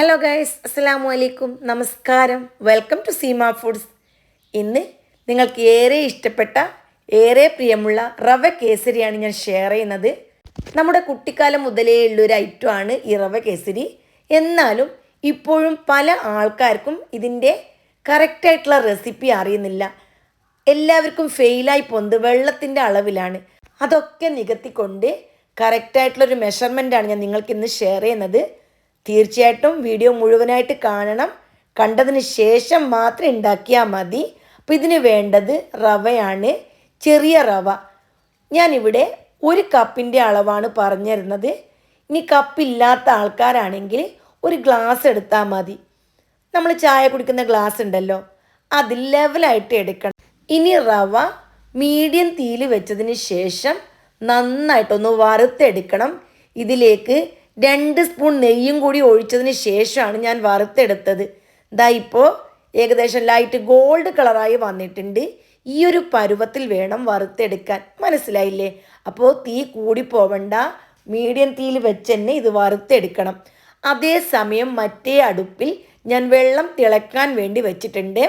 Hello guys അസ്സലാമു അലൈക്കും നമസ്കാരം വെൽക്കം ടു സീമ ഫുഡ്സ് ഇന്ന് നിങ്ങൾക്ക് ഏറെ ഇഷ്ടപ്പെട്ട ഏറെ പ്രിയമുള്ള റവ കേസരിയാണ് ഞാൻ ഷെയർ ചെയ്യുന്നത്. നമ്മുടെ കുട്ടിക്കാലം മുതലേ ഉള്ളൊരു ഐറ്റമാണ് ഈ റവ കേസരി. എന്നാലും ഇപ്പോഴും പല ആൾക്കാർക്കും ഇതിന്റെ കറക്റ്റായിട്ടുള്ള റെസിപ്പി അറിയുന്നില്ല. എല്ലാവർക്കും ഫെയിലായി പോകുന്നത് വെള്ളത്തിന്റെ അളവിലാണ്. അതൊക്കെ നികത്തിക്കൊണ്ട് കറക്റ്റായിട്ടുള്ളൊരു മെഷർമെന്റാണ് ഞാൻ നിങ്ങൾക്ക് ഇന്ന് ഷെയർ ചെയ്യുന്നത്. തീർച്ചയായിട്ടും വീഡിയോ മുഴുവനായിട്ട് കാണണം. കണ്ടതിന് ശേഷം മാത്രം ഉണ്ടാക്കിയാൽ മതി. അപ്പോൾ ഇതിന് വേണ്ടത് റവയാണ്. ചെറിയ റവ. ഞാനിവിടെ ഒരു കപ്പിന്റെ അളവാണ് പറഞ്ഞു തരുന്നത് ഇനി കപ്പില്ലാത്ത ആൾക്കാരാണെങ്കിൽ ഒരു ഗ്ലാസ് എടുത്താൽ മതി. നമ്മൾ ചായ കുടിക്കുന്ന ഗ്ലാസ് ഉണ്ടല്ലോ അതിൽ ലെവലായിട്ട് എടുക്കണം. ഇനി റവ മീഡിയം തീയിൽ വെച്ചതിന് ശേഷം നന്നായിട്ടൊന്ന് വറുത്തെടുക്കണം. ഇതിലേക്ക് രണ്ട് സ്പൂൺ നെയ്യും കൂടി ഒഴിച്ചതിന് ശേഷമാണ് ഞാൻ വറുത്തെടുത്തത്. ഇതാ ഇപ്പോൾ ഏകദേശം ലൈറ്റ് ഗോൾഡ് കളറായി വന്നിട്ടുണ്ട്. ഈ ഒരു പരുവത്തിൽ വേണം വറുത്തെടുക്കാൻ. മനസ്സിലായില്ലേ? അപ്പോൾ തീ കൂടി പോവണ്ട. മീഡിയം തീയിൽ വെച്ച് തന്നെ ഇത് വറുത്തെടുക്കണം. അതേസമയം മറ്റേ അടുപ്പിൽ ഞാൻ വെള്ളം തിളക്കാൻ വേണ്ടി വെച്ചിട്ടുണ്ട്.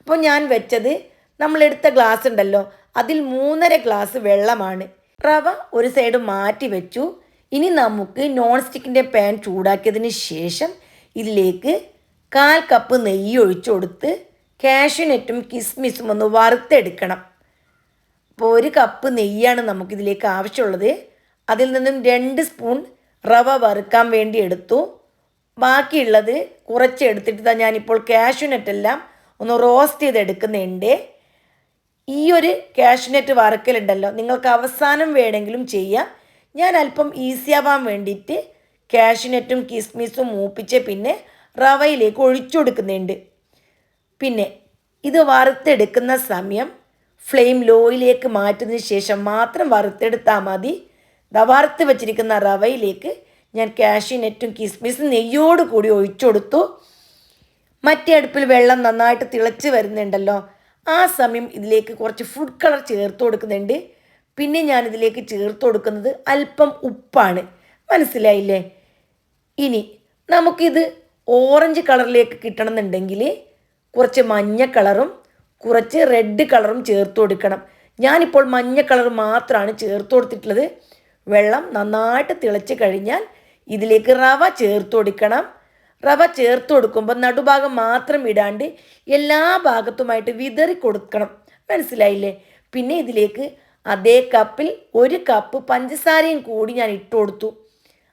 അപ്പോൾ ഞാൻ വെച്ചത് നമ്മളെടുത്ത ഗ്ലാസ് ഉണ്ടല്ലോ അതിൽ മൂന്നര ഗ്ലാസ് വെള്ളമാണ്. റവ ഒരു സൈഡ് മാറ്റി വെച്ചു. ഇനി നമുക്ക് നോൺ സ്റ്റിക്കിന്റെ പാൻ ചൂടാക്കിയതിന് ശേഷം ഇതിലേക്ക് കാൽ കപ്പ് നെയ്യ് ഒഴിച്ചു കൊടുത്ത് കിസ്മിസും ഒന്ന് വറുത്തെടുക്കണം. അപ്പോൾ ഒരു കപ്പ് നെയ്യാണ് നമുക്കിതിലേക്ക് ആവശ്യമുള്ളത്. അതിൽ നിന്നും രണ്ട് സ്പൂൺ റവ വറുക്കാൻ വേണ്ടി എടുത്തു. ബാക്കിയുള്ളത് കുറച്ച് എടുത്തിട്ട് തന്നെ ഞാനിപ്പോൾ കാഷ്യൂനെറ്റെല്ലാം ഒന്ന് റോസ്റ്റ് ചെയ്തെടുക്കുന്നുണ്ട്. ഈ ഒരു കാഷ്യൂനെറ്റ് വറുക്കലുണ്ടല്ലോ നിങ്ങൾക്ക് അവസാനം വേണമെങ്കിലും ചെയ്യാം. ഞാൻ അല്പം ഈസി ആവാൻ വേണ്ടിയിട്ട് കാഷ്യൂനെറ്റും കിസ്മിസും മൂപ്പിച്ച് പിന്നെ റവയിലേക്ക് ഒഴിച്ചു കൊടുക്കുന്നുണ്ട്. പിന്നെ ഇത് വറുത്തെടുക്കുന്ന സമയം ഫ്ലെയിം ലോയിലേക്ക് മാറ്റുന്നതിന് ശേഷം മാത്രം വറുത്തെടുത്താൽ മതി. വറുത്ത് വെച്ചിരിക്കുന്ന റവയിലേക്ക് ഞാൻ കാഷ്യൂനെറ്റും കിസ്മിസും നെയ്യോട് കൂടി ഒഴിച്ചു കൊടുത്തു. മറ്റേ അടുപ്പിൽ വെള്ളം നന്നായിട്ട് തിളച്ച് വരുന്നുണ്ടല്ലോ. ആ സമയം ഇതിലേക്ക് കുറച്ച് ഫുഡ് കളർ ചേർത്ത് കൊടുക്കുന്നുണ്ട്. പിന്നെ ഞാൻ ഇതിലേക്ക് ചേർത്ത് കൊടുക്കുന്നത് അല്പം ഉപ്പാണ്. മനസ്സിലായില്ലേ? ഇനി നമുക്കിത് ഓറഞ്ച് കളറിലേക്ക് കിട്ടണമെന്നുണ്ടെങ്കിൽ കുറച്ച് മഞ്ഞ കളറും കുറച്ച് റെഡ് കളറും ചേർത്ത് കൊടുക്കണം. ഞാനിപ്പോൾ മഞ്ഞ കളർ മാത്രമാണ് ചേർത്ത് കൊടുത്തിട്ടുള്ളത്. വെള്ളം നന്നായിട്ട് തിളച്ച് കഴിഞ്ഞാൽ ഇതിലേക്ക് റവ ചേർത്ത് കൊടുക്കണം. റവ ചേർത്ത് കൊടുക്കുമ്പോൾ നടുഭാഗം മാത്രം ഇടാണ്ട് എല്ലാ ഭാഗത്തുമായിട്ട് വിതറി കൊടുക്കണം. മനസ്സിലായില്ലേ? പിന്നെ ഇതിലേക്ക് അതേ കപ്പിൽ ഒരു കപ്പ് പഞ്ചസാരയും കൂടി ഞാൻ ഇട്ടു കൊടുത്തു.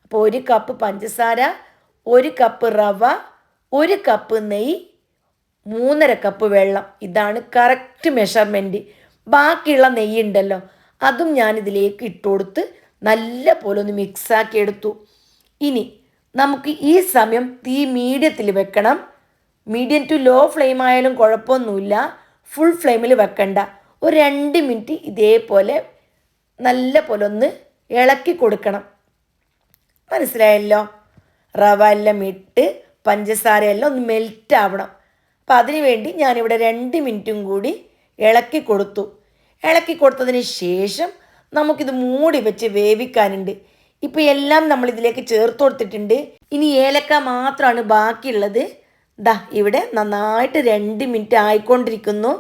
അപ്പോൾ ഒരു കപ്പ് പഞ്ചസാര ഒരു കപ്പ് റവ ഒരു കപ്പ് നെയ്യ് മൂന്നര കപ്പ് വെള്ളം. ഇതാണ് കറക്റ്റ് മെഷർമെന്റ് ബാക്കിയുള്ള നെയ്യ് ഉണ്ടല്ലോ അതും ഞാൻ ഇതിലേക്ക് ഇട്ടു കൊടുത്ത് നല്ല പോലെ ഒന്ന് മിക്സാക്കി എടുത്തു. ഇനി നമുക്ക് ഈ സമയം തീ മീഡിയത്തിൽ വെക്കണം. മീഡിയം ടു ലോ ഫ്ലെയിം ആയാലും കുഴപ്പമൊന്നുമില്ല. ഫുൾ ഫ്ലെയിമിൽ വെക്കണ്ട. ഒരു രണ്ട് മിനിറ്റ് ഇതേപോലെ നല്ല പോലെ ഒന്ന് ഇളക്കി കൊടുക്കണം. മനസ്സിലായല്ലോ? റവ എല്ലാം ഇട്ട് പഞ്ചസാര എല്ലാം ഒന്ന് മെൽറ്റ് ആവണം. അപ്പം അതിനു വേണ്ടി ഞാനിവിടെ രണ്ട് മിനിറ്റും കൂടി ഇളക്കി കൊടുത്തു. ഇളക്കി കൊടുത്തതിന് ശേഷം നമുക്കിത് മൂടി വെച്ച് വേവിക്കാനുണ്ട്. ഇപ്പോൾ എല്ലാം നമ്മൾ ഇതിലേക്ക് ചേർത്ത് കൊടുത്തിട്ടുണ്ട്. ഇനി ഏലക്ക മാത്രമാണ് ബാക്കിയുള്ളത്. ദാ ഇവിടെ നന്നായിട്ട് രണ്ട് മിനിറ്റ് ആയിക്കൊണ്ടിരിക്കുന്നു.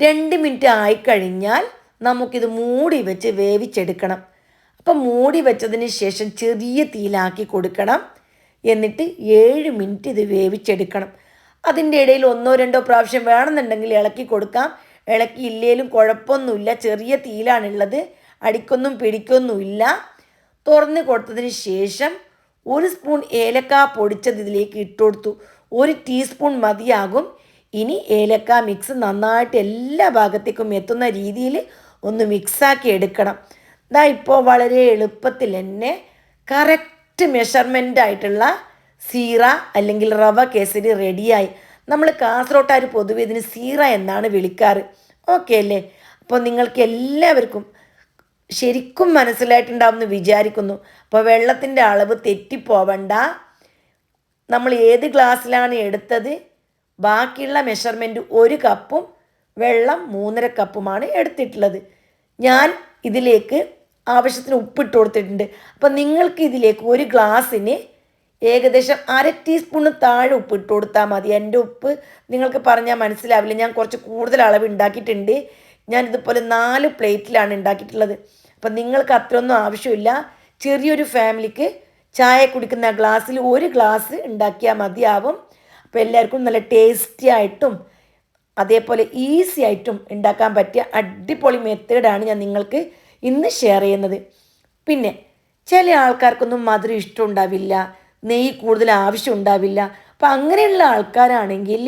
രണ്ട് മിനിറ്റ് ആയിക്കഴിഞ്ഞാൽ നമുക്കിത് മൂടി വെച്ച് വേവിച്ചെടുക്കണം. അപ്പം മൂടി വെച്ചതിന് ശേഷം ചെറിയ തീയിലാക്കി കൊടുക്കണം. എന്നിട്ട് ഏഴ് മിനിറ്റ് ഇത് വേവിച്ചെടുക്കണം. അതിന്റെ ഇടയിൽ ഒന്നോ രണ്ടോ പ്രാവശ്യം വേണമെന്നുണ്ടെങ്കിൽ ഇളക്കി കൊടുക്കാം. ഇളക്കി ഇല്ലേലും കുഴപ്പമൊന്നുമില്ല. ചെറിയ തീയിലാണുള്ളത്. അടിക്കൊന്നും പിടിക്കൊന്നുമില്ല. തുറന്ന് കൊടുത്തതിന് ശേഷം ഒരു സ്പൂൺ ഏലക്ക പൊടിച്ചത് ഇതിലേക്ക് ഇട്ടുകൊടുത്തു ഒരു ടീസ്പൂൺ മതിയാകും. ഇനി ഏലക്ക മിക്സ് നന്നായിട്ട് എല്ലാ ഭാഗത്തേക്കും എത്തുന്ന രീതിയിൽ ഒന്ന് മിക്സാക്കി എടുക്കണം. ഇതാ ഇപ്പോൾ വളരെ എളുപ്പത്തിൽ തന്നെ കറക്റ്റ് മെഷർമെന്റ് ആയിട്ടുള്ള സീറ അല്ലെങ്കിൽ റവ കേസരി റെഡിയായി നമ്മൾ കാസർഗോട്ടാർ പൊതുവെ ഇതിന് സീറ എന്നാണ് വിളിക്കാറ്. ഓക്കെ അല്ലേ? അപ്പോൾ നിങ്ങൾക്ക് എല്ലാവർക്കും ശരിക്കും മനസ്സിലായിട്ടുണ്ടാവുമെന്ന് വിചാരിക്കുന്നു. അപ്പോൾ വെള്ളത്തിന്റെ അളവ് തെറ്റിപ്പോവണ്ട. നമ്മൾ ഏത് ഗ്ലാസ്സിലാണ് എടുത്തത്? ബാക്കിയുള്ള മെഷർമെന്റ് ഒരു കപ്പും വെള്ളം മൂന്നര കപ്പുമാണ് എടുത്തിട്ടുള്ളത്. ഞാൻ ഇതിലേക്ക് ആവശ്യത്തിന് ഉപ്പിട്ട് കൊടുത്തിട്ടുണ്ട്. അപ്പം നിങ്ങൾക്ക് ഇതിലേക്ക് ഒരു ഗ്ലാസ്സിന് ഏകദേശം അര ടീസ്പൂണ് താഴെ ഉപ്പ് ഇട്ട് കൊടുത്താൽ മതി. എന്റെ ഉപ്പ് നിങ്ങൾക്ക് പറഞ്ഞാൽ മനസ്സിലാവില്ല. ഞാൻ കുറച്ച് കൂടുതൽ അളവ് ഉണ്ടാക്കിയിട്ടുണ്ട്. ഞാൻ ഇതുപോലെ നാല് പ്ലേറ്റിലാണ് ഉണ്ടാക്കിയിട്ടുള്ളത്. അപ്പം നിങ്ങൾക്ക് അത്രയൊന്നും ആവശ്യമില്ല. ചെറിയൊരു ഫാമിലിക്ക് ചായ കുടിക്കുന്ന ഗ്ലാസ്സിൽ ഒരു ഗ്ലാസ് ഉണ്ടാക്കിയാൽ മതിയാവും. അപ്പോൾ എല്ലാവർക്കും നല്ല ടേസ്റ്റി ആയിട്ടും അതേപോലെ ഈസി ആയിട്ടും ഉണ്ടാക്കാൻ പറ്റിയ അടിപൊളി മെത്തേഡാണ് ഞാൻ നിങ്ങൾക്ക് ഇന്ന് ഷെയർ ചെയ്യുന്നത്. പിന്നെ ചില ആൾക്കാർക്കൊന്നും മധുരം ഇഷ്ടം ഉണ്ടാവില്ല നെയ്യ് കൂടുതൽ ആവശ്യം ഉണ്ടാവില്ല. അപ്പം അങ്ങനെയുള്ള ആൾക്കാരാണെങ്കിൽ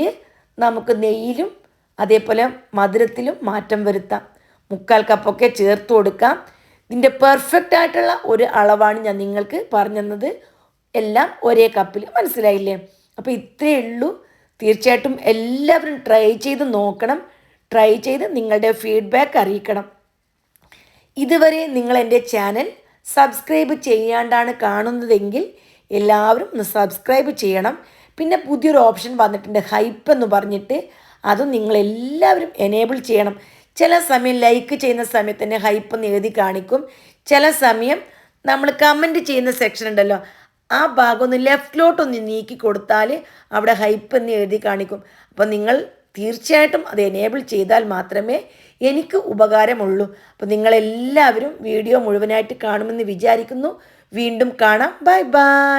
നമുക്ക് നെയ്യിലും അതേപോലെ മധുരത്തിലും മാറ്റം വരുത്താം. മുക്കാൽ കപ്പൊക്കെ ചേർത്ത് കൊടുക്കാം. ഇതിന്റെ പെർഫെക്റ്റ് ആയിട്ടുള്ള ഒരു അളവാണ് ഞാൻ നിങ്ങൾക്ക് പറഞ്ഞു തന്നത് എല്ലാം ഒരേ കപ്പിൽ മനസ്സിലായില്ലേ? അപ്പോൾ ഇത്രയേ ഉള്ളൂ. തീർച്ചയായിട്ടും എല്ലാവരും ട്രൈ ചെയ്ത് നോക്കണം. ട്രൈ ചെയ്ത് നിങ്ങളുടെ ഫീഡ്ബാക്ക് അറിയിക്കണം. ഇതുവരെ നിങ്ങൾ എന്റെ ചാനൽ സബ്സ്ക്രൈബ് ചെയ്യാണ്ടാണ് കാണുന്നതെങ്കിൽ എല്ലാവരും ഒന്ന് സബ്സ്ക്രൈബ് ചെയ്യണം. പിന്നെ പുതിയൊരു ഓപ്ഷൻ വന്നിട്ടുണ്ട് ഹൈപ്പ് എന്ന് പറഞ്ഞിട്ട് അതും നിങ്ങളെല്ലാവരും എനേബിൾ ചെയ്യണം. ചില സമയം ലൈക്ക് ചെയ്യുന്ന സമയത്ത് തന്നെ ഹൈപ്പ് എന്ന് എഴുതി കാണിക്കും. ചില സമയം നമ്മൾ കമന്റ് ചെയ്യുന്ന സെക്ഷൻ ഉണ്ടല്ലോ ആ ഭാഗം ഒന്ന് ലെഫ്റ്റിലോട്ടൊന്ന് നീക്കി കൊടുത്താൽ അവിടെ ഹൈപ്പ് എന്ന് എഴുതി കാണിക്കും. അപ്പോൾ നിങ്ങൾ തീർച്ചയായിട്ടും അത് എനേബിൾ ചെയ്താൽ മാത്രമേ എനിക്ക് ഉപകാരമുള്ളൂ. അപ്പോൾ നിങ്ങളെല്ലാവരും വീഡിയോ മുഴുവനായിട്ട് കാണുമെന്ന് വിചാരിക്കുന്നു. വീണ്ടും കാണാം. Bye bye.